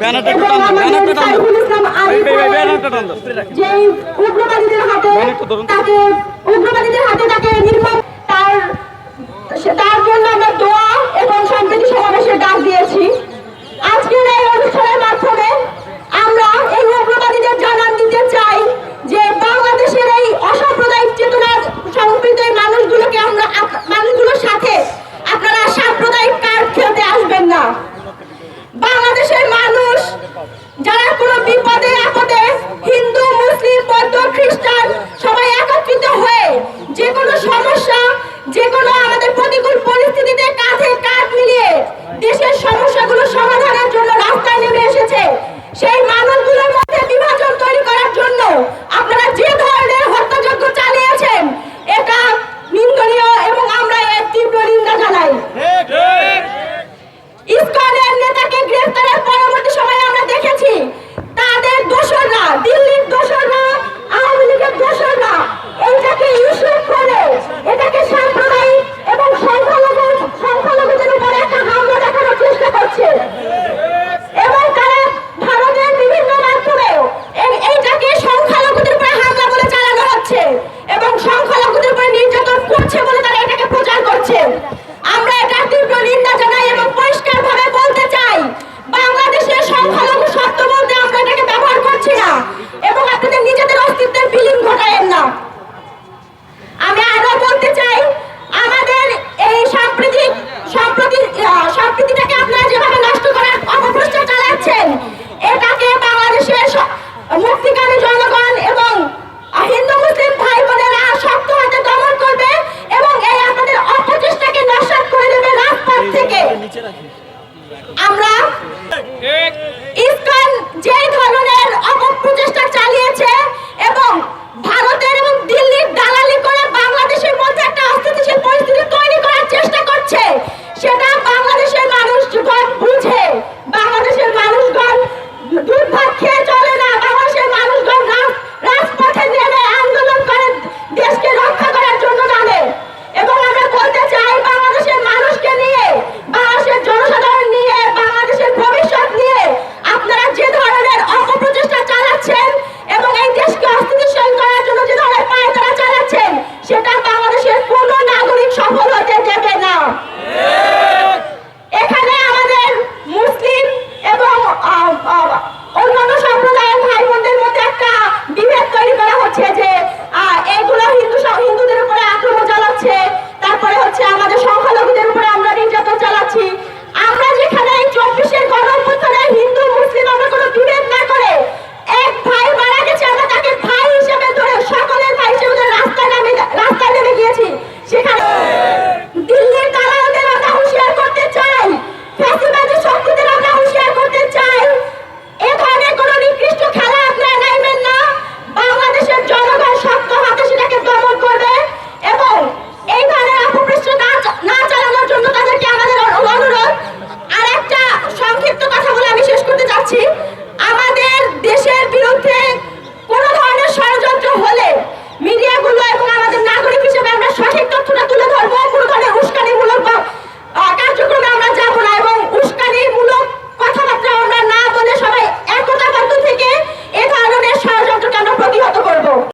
ব্যানারটা একটু টান ব্যানারটা টান ভাই ভাই ব্যানারটা টান যে উগ্রবাদীদের হাতে তাকে